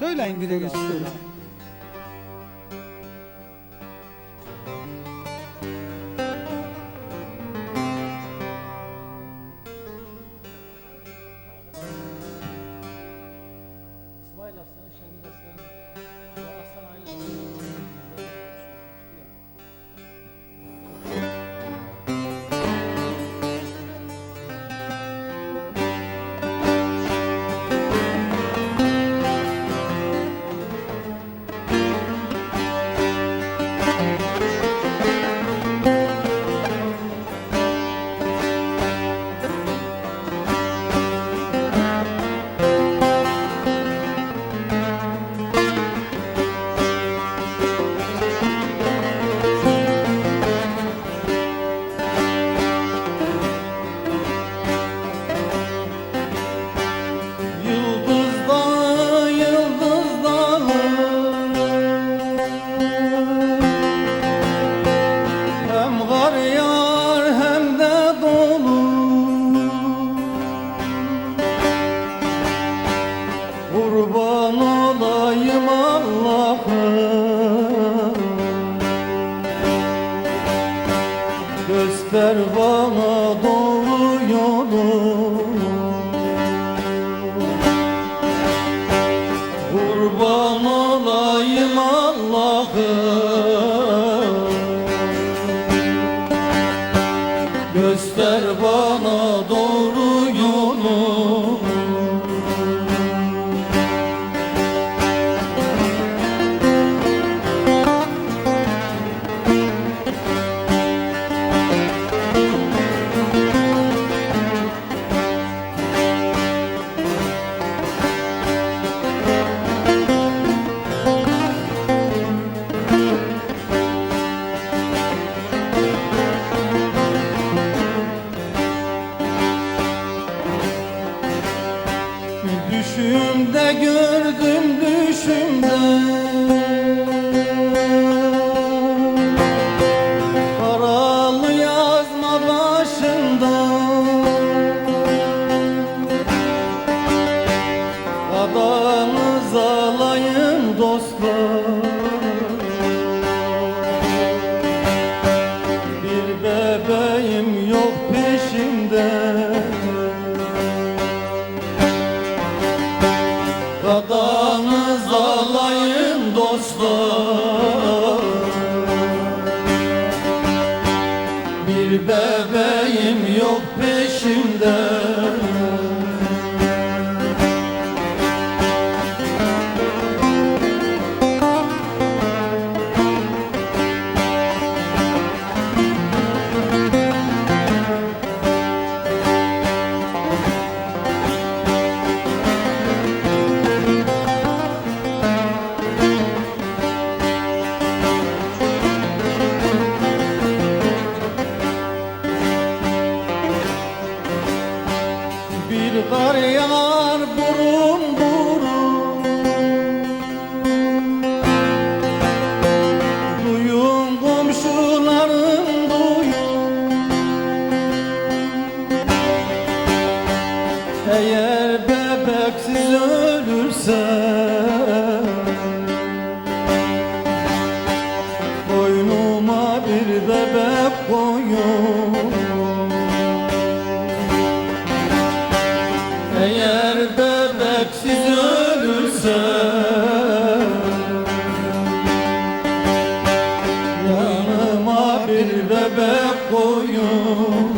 Söyleyin güle güle söyleyin. Bebek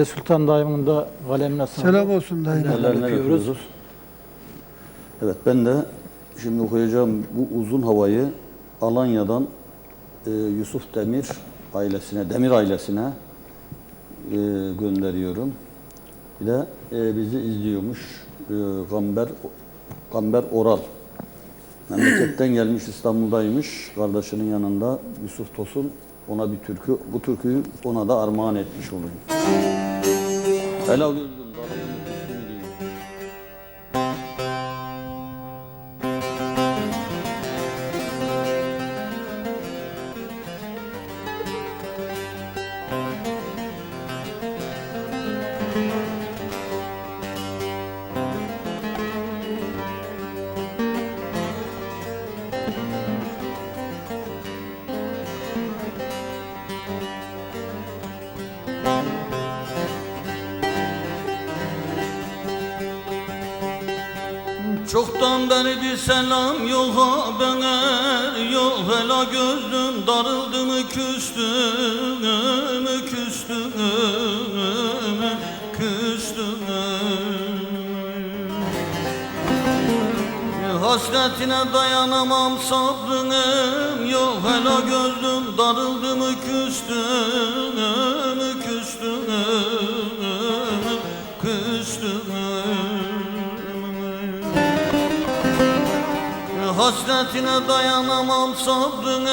Ali Sultan dayımın da kalemine sağlık. Selam olsun dayı. Ellerinden Ellerinden öpüyoruz. öpüyoruz. Evet ben de şimdi okuyacağım bu uzun havayı Alanya'dan e, Yusuf Demir ailesine, Demir ailesine e, gönderiyorum. Bir de e, bizi izliyormuş e, Gamber, Gamber Oral. Memleketten gelmiş İstanbul'daymış. Kardeşinin yanında Yusuf Tosun ona bir türkü, bu türküyü ona da armağan etmiş oluyor. Helal Çoktan beridir selam yok haber Yok. Hela gözlüm darıldı mı küstüm mü küstüm mü küstüm Hasretine dayanamam sabrım Yok. Hela gözlüm darıldı mı küstüm Hasretine dayanamam sabrım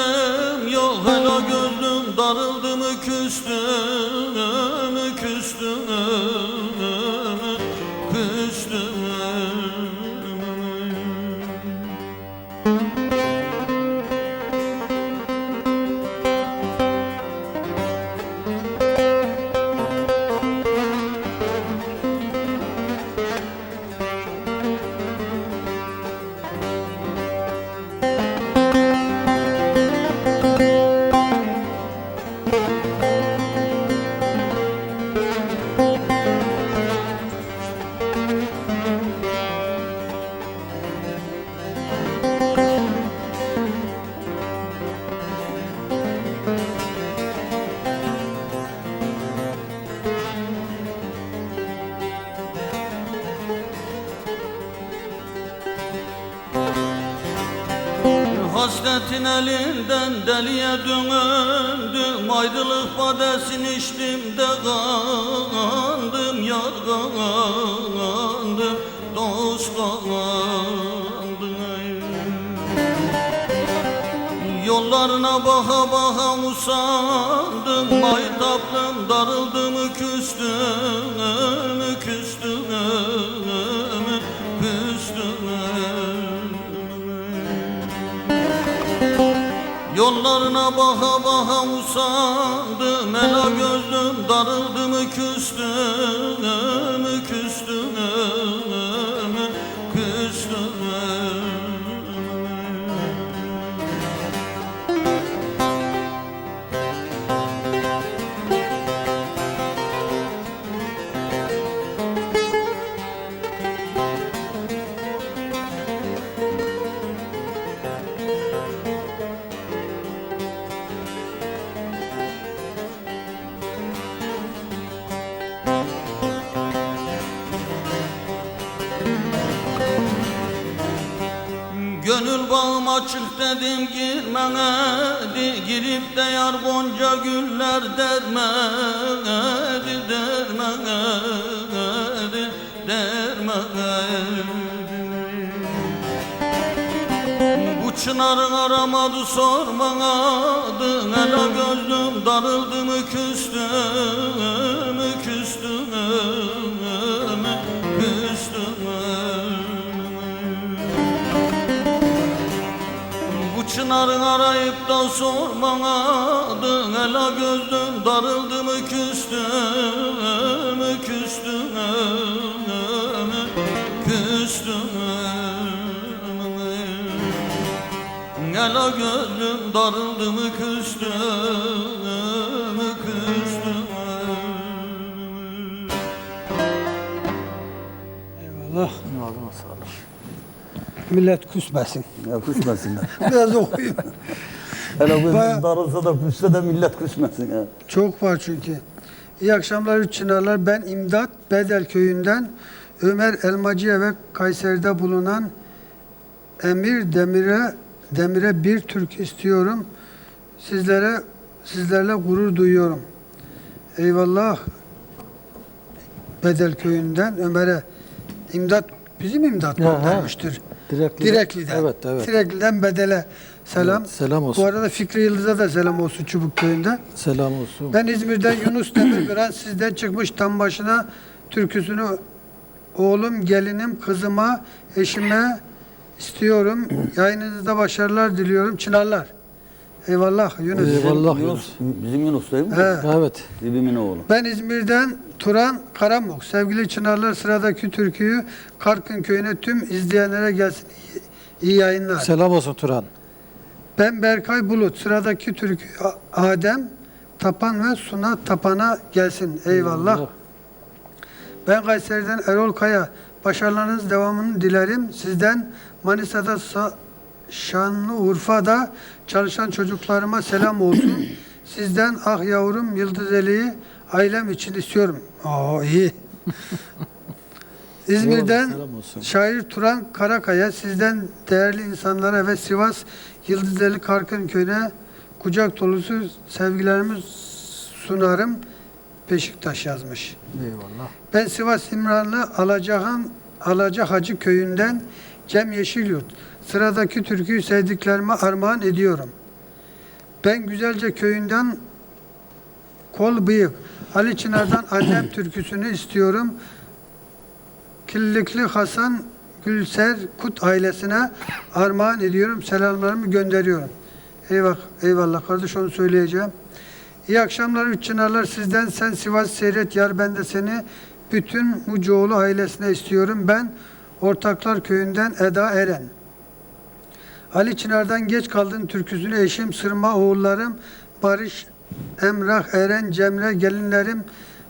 Yok. Hala gördüm darıldı mı küstüm Hasretin elinden deliye döndüm Ayrılık badesini içtim de kandım Yar kandım, dost kandım Yollarına baka baka usandım Maytaplım darıldı mı küstüm küstüm Yollarına baka baka usandım Ela gözlüm darıldı mı küstüm Gönül bağım açık dedim girmedi Girip de yar gonca güller dermedi Dermedi, dermedi Bu çınarın aramadı sormadı Ela gözlüm darıldı mı küstü sor bana Dön hele darıldı mı küstüm mü küstüm mü küstüm mü Hele darıldı mı küstüm mü küstüm mü Eyvallah Nazım Millet küsmesin. Ya küsmesinler. Biraz okuyayım. Hele bu Baya- darılsa da küsse de millet küsmesin. Ya. Çok var çünkü. İyi akşamlar Üç Çınarlar. Ben İmdat Bedel Köyü'nden Ömer Elmacı'ya ve Kayseri'de bulunan Emir Demir'e Demir'e bir Türk istiyorum. Sizlere sizlerle gurur duyuyorum. Eyvallah. Bedel Köyü'nden Ömer'e İmdat bizim imdat Ya, ha. göndermiştir. Direkli. Direkli'den. Evet, evet. Direkli'den Bedel'e selam. Evet, selam olsun. Bu arada Fikri Yıldız'a da selam olsun Çubuk Köyü'nde. Selam olsun. Ben İzmir'den Yunus Demirbiren sizden çıkmış tam başına türküsünü oğlum, gelinim, kızıma, eşime istiyorum. Yayınınızda başarılar diliyorum. Çınarlar. Eyvallah Yunus. Eyvallah. Yunus, bizim Yunus değil mi? He. Evet. Bibimin oğlu. Ben İzmir'den Turan Karamuk. Sevgili Çınarlar sıradaki türküyü Karkın Köyü'ne tüm izleyenlere gelsin. İyi yayınlar. Selam olsun Turan. Ben Berkay Bulut. Sıradaki türkü Adem Tapan ve Suna Tapan'a gelsin. Eyvallah. Ben Kayseri'den Erol Kaya. Başarılarınız devamını dilerim. Sizden Manisa'da Sa- Şanlıurfa'da çalışan çocuklarıma selam olsun. Sizden ah yavrum Yıldızeli'yi ailem için istiyorum. Aa iyi. İzmir'den şair Turan Karakaya sizden değerli insanlara ve Sivas Yıldızeli Karkın Köyü'ne kucak dolusu sevgilerimi sunarım. Beşiktaş yazmış. Eyvallah. Ben Sivas İmranlı Alacahan Alaca Hacı köyünden Cem Yeşilyurt. Sıradaki türküyü sevdiklerime armağan ediyorum. Ben Güzelce köyünden Kol Bıyık Ali Çınar'dan annem türküsünü istiyorum. Killikli Hasan Gülser Kut ailesine armağan ediyorum. Selamlarımı gönderiyorum. Eyvah, eyvallah kardeş onu söyleyeceğim. İyi akşamlar Üç Çınarlar sizden sen Sivas seyret yar ben de seni bütün Mucuoğlu ailesine istiyorum. Ben Ortaklar Köyü'nden Eda Eren. Ali Çınar'dan geç kaldın türküsünü eşim Sırma oğullarım Barış Emrah Eren Cemre gelinlerim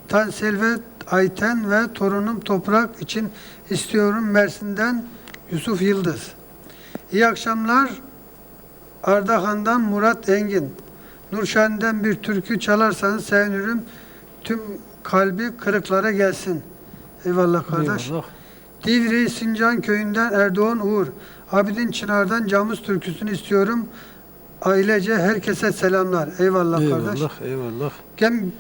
Tansel ve Ayten ve torunum Toprak için istiyorum Mersin'den Yusuf Yıldız. İyi akşamlar Ardahan'dan Murat Engin. Nurşahin'den bir türkü çalarsanız sevinirim. Tüm kalbi kırıklara gelsin. Eyvallah kardeş. Eyvallah. Divri Sincan köyünden Erdoğan Uğur. Abidin Çınar'dan Camız türküsünü istiyorum. Ailece herkese selamlar. Eyvallah, kardeş. Eyvallah. Eyvallah.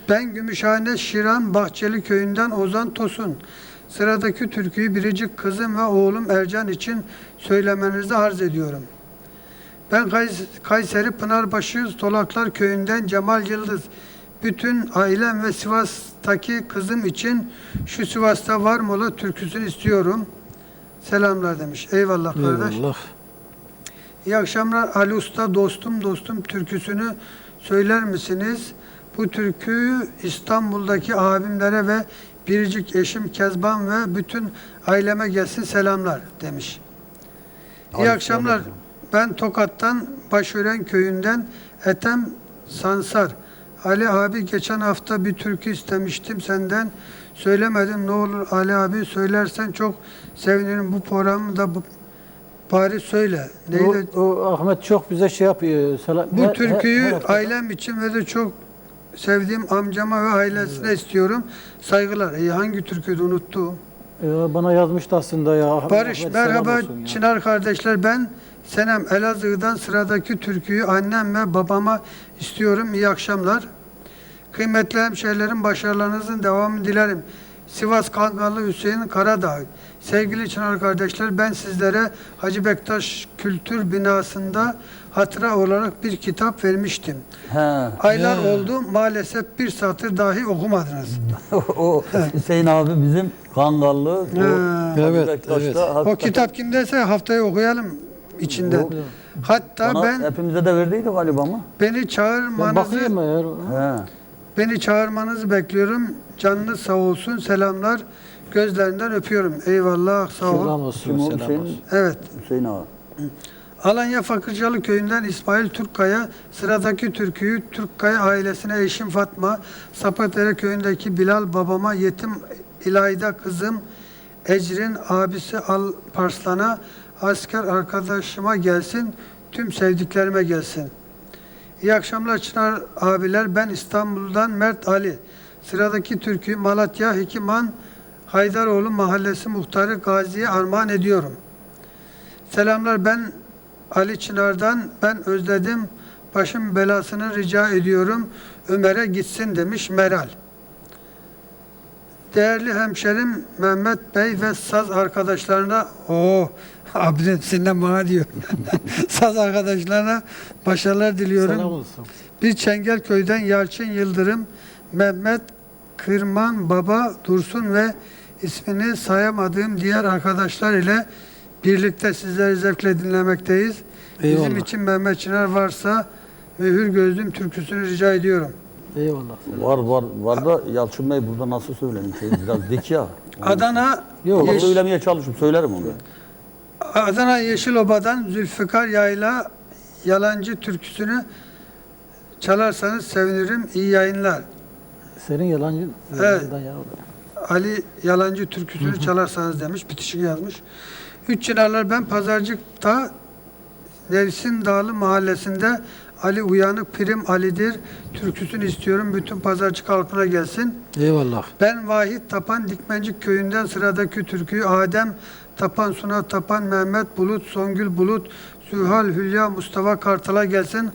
Ben Gümüşhane Şiran Bahçeli köyünden Ozan Tosun. Sıradaki türküyü biricik kızım ve oğlum Ercan için söylemenizi arz ediyorum. Ben Kays- Kayseri Pınarbaşı Tolaklar köyünden Cemal Yıldız. Bütün ailem ve Sivas'taki kızım için şu Sivas'ta var mı ola türküsünü istiyorum. Selamlar demiş. Eyvallah kardeş. Eyvallah. İyi akşamlar Ali Usta dostum dostum türküsünü söyler misiniz? Bu türküyü İstanbul'daki abimlere ve biricik eşim Kezban ve bütün aileme gelsin selamlar demiş. İyi Aleyküm akşamlar. selam. Ben Tokat'tan Başören köyünden Etem Sansar. Ali abi geçen hafta bir türkü istemiştim senden. Söylemedin ne olur Ali abi söylersen çok sevinirim. Bu programı da bu, bari söyle. Neydi? O, o Ahmet çok bize şey yapıyor. Selam, Bu her- türküyü her hafta- ailem için ve de çok sevdiğim amcama ve ailesine istiyorum. Saygılar. E, hangi türküydü unuttum. Ee, bana yazmıştı aslında ya. Barış Ahmet, merhaba olsun ya. Çınar kardeşler ben Senem Elazığ'dan sıradaki türküyü annem ve babama istiyorum. İyi akşamlar. Kıymetli hemşehrilerim başarılarınızın devamını dilerim. Sivas Kangalı Hüseyin Karadağ. Sevgili Çınar kardeşler ben sizlere Hacı Bektaş Kültür Binası'nda hatıra olarak bir kitap vermiştim. He. Aylar Ya. oldu maalesef bir satır dahi okumadınız. o Hüseyin abi bizim Kangallı. O, Ha. Evet, Bektaş'ta evet. O hakikaten- kitap kimdeyse haftaya okuyalım içinden. O- Hatta Bana ben hepimize de verdiydi galiba ama. beni Ben çağırmanızı bakayım eğer. He. Beni çağırmanızı bekliyorum. Canlı sağ olsun. Selamlar. Gözlerinden öpüyorum. Eyvallah. Sağ ol. Selam olsun. Kim o Selam Hüseyin? olsun. Evet. Hüseyin abi. Alanya Fakırcalı köyünden İsmail Türkkaya sıradaki türküyü Türkkaya ailesine eşim Fatma, Sapatera köyündeki Bilal babama yetim İlayda kızım Ecrin abisi Alparslan'a asker arkadaşıma gelsin, tüm sevdiklerime gelsin. İyi akşamlar Çınar abiler. Ben İstanbul'dan Mert Ali. Sıradaki türküyü Malatya Hekiman Haydaroğlu Mahallesi Muhtarı Gazi'ye armağan ediyorum. Selamlar ben Ali Çınar'dan. Ben özledim. Başım belasını rica ediyorum. Ömer'e gitsin demiş Meral. Değerli hemşerim Mehmet Bey ve saz arkadaşlarına o abinin sinden bana diyor. saz arkadaşlarına başarılar diliyorum. Selam olsun. Bir Çengelköy'den Yalçın Yıldırım, Mehmet Kırman Baba Dursun ve ismini sayamadığım diğer arkadaşlar ile birlikte sizleri zevkle dinlemekteyiz. Bizim Eyvallah. için Mehmet Çınar varsa mühür gözlüm türküsünü rica ediyorum. Eyvallah. Var var var da Yalçın Bey burada nasıl söyleyeyim? Şey, biraz dik ya. Adana Yok, Yeş- söylemeye çalışıp söylerim onu. Adana Yeşiloba'dan Zülfikar Yayla Yalancı türküsünü çalarsanız sevinirim. İyi yayınlar. Senin yalancı. Evet. ya. Ali Yalancı türküsünü çalarsanız demiş. Bitişik yazmış. Üç Çınarlar ben Pazarcık'ta Nevsin Dağlı mahallesinde Ali Uyanık Prim Ali'dir. Türküsünü istiyorum. Bütün Pazarcık halkına gelsin. Eyvallah. Ben Vahit Tapan Dikmencik köyünden sıradaki türküyü Adem Tapan Suna Tapan Mehmet Bulut Songül Bulut Sühal Hülya Mustafa Kartal'a gelsin.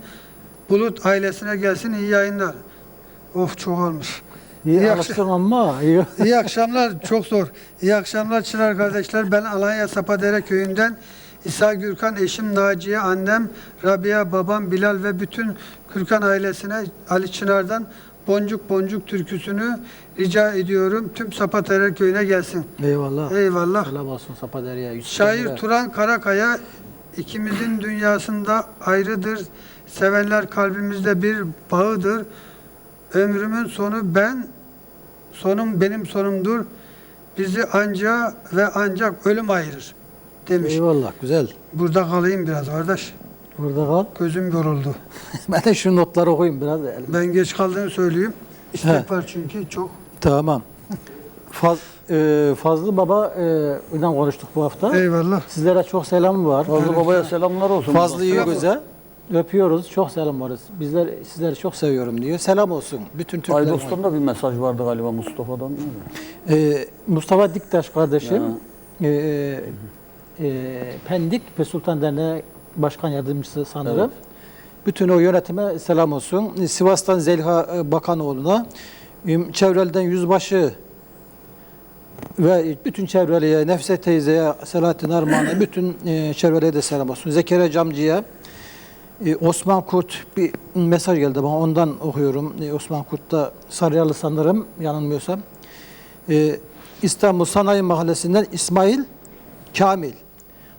Bulut ailesine gelsin. İyi yayınlar. Of çok olmuş. İyi, İyi alıştım ama. iyi. İyi akşamlar. Çok zor. İyi akşamlar Çınar kardeşler. Ben Alanya Sapadere köyünden İsa Gürkan, eşim Naciye, annem Rabia, babam Bilal ve bütün Gürkan ailesine Ali Çınar'dan Boncuk Boncuk türküsünü rica ediyorum. Tüm Sapadere köyüne gelsin. Eyvallah. Eyvallah. Selam olsun Sapaderya'ya. Yusuf Şair Emre. Turan Karakaya ikimizin dünyasında ayrıdır. Sevenler kalbimizde bir bağıdır. Ömrümün sonu ben, sonum benim sonumdur. Bizi anca ve ancak ölüm ayırır demiş. Eyvallah. Güzel. Burada kalayım biraz kardeş. Burada kal. Gözüm yoruldu. ben de şu notları okuyayım biraz. Ben geç kaldığını söyleyeyim. He. İstek var çünkü çok. Tamam. Faz, e, Fazlı Baba e, ile konuştuk bu hafta. Eyvallah. Sizlere çok selam var. Fazlı Baba'ya selamlar olsun. Fazlı Yügöz'e öpüyoruz. Çok selam varız. Bizler sizleri çok seviyorum diyor. Selam olsun bütün Türkler. Aydos'tan da bir mesaj vardı galiba Mustafa'dan değil mi? Ee, Mustafa Diktaş kardeşim e, e, Pendik ve Sultan Derneği Başkan Yardımcısı sanırım. Evet. Bütün o yönetime selam olsun. Sivas'tan Zeliha e, Bakanoğlu'na, Çevreli'den Yüzbaşı ve bütün Çevreli'ye, Nefse teyzeye, Selahattin Armağan'a, bütün e, Çevreli'ye de selam olsun. Zekeriya Camcı'ya, e, Osman Kurt bir mesaj geldi bana ondan okuyorum. Osman Kurt da Sarıyalı sanırım yanılmıyorsam. İstanbul Sanayi Mahallesi'nden İsmail Kamil.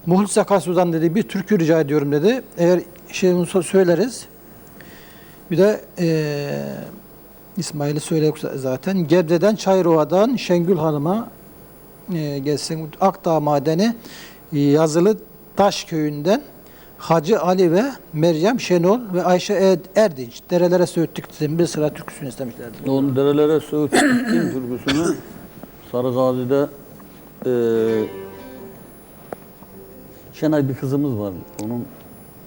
Muhlis Akarsu'dan dedi bir türkü rica ediyorum dedi. Eğer şeyini so- söyleriz. Bir de e, İsmail'i söyledik zaten. Gebze'den Çayrova'dan Şengül Hanım'a e, gelsin. Akdağ Madeni e, Yazılı Taş Köyü'nden Hacı Ali ve Meryem Şenol ve Ayşe Ed- Erdinç derelere söğüttük dedim. Bir sıra türküsünü istemişlerdi. Onun derelere söğüt gittiğim türküsünü Sarı Gazi'de eee Şenay bir kızımız var. Onun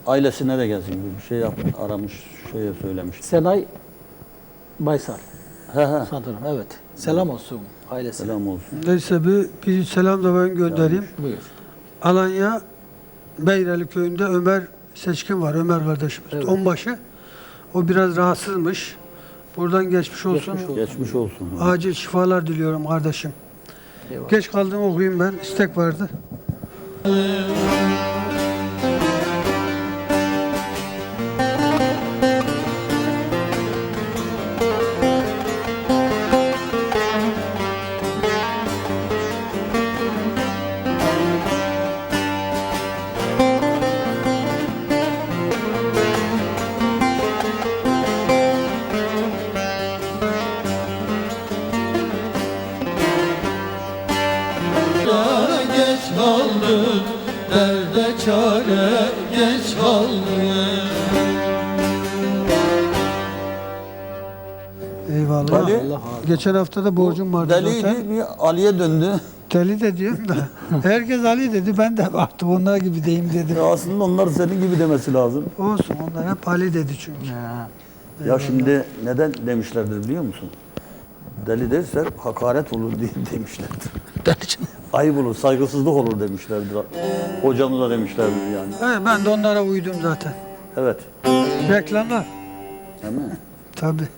ailesine de gelsin gibi bir şey yap, aramış, şeye söylemiş. Senay Baysal He he. sanırım evet. Selam olsun ailesine. Selam olsun. Neyse bir, bir selam da ben göndereyim. Buyur. Alanya Beyreli köyünde Ömer Seçkin var. Ömer kardeşimiz. Evet. Onbaşı. O biraz rahatsızmış. Buradan geçmiş olsun. Geçmiş olsun. Geçmiş olsun. Acil şifalar diliyorum kardeşim. Eyvallah. Geç kaldım okuyayım ben. İstek vardı. Da geç kaldı Derde çare geç kaldı Eyvallah. Ali- Geçen hafta da borcum vardı zaten. Deliydi, bir Ali'ye döndü. Deli de diyorum da. Herkes Ali dedi. Ben de artık onlar gibi deyim dedim. Ya aslında onlar senin gibi demesi lazım. Olsun onlar hep Ali dedi çünkü. Ya şimdi neden demişlerdir biliyor musun? Deli derse hakaret olur diye demişlerdir. Ayıp olur, saygısızlık olur demişlerdir. Hocamıza demişlerdir yani. Evet, ben de onlara uydum zaten. Evet. Reklamlar. Değil mi? Tabii.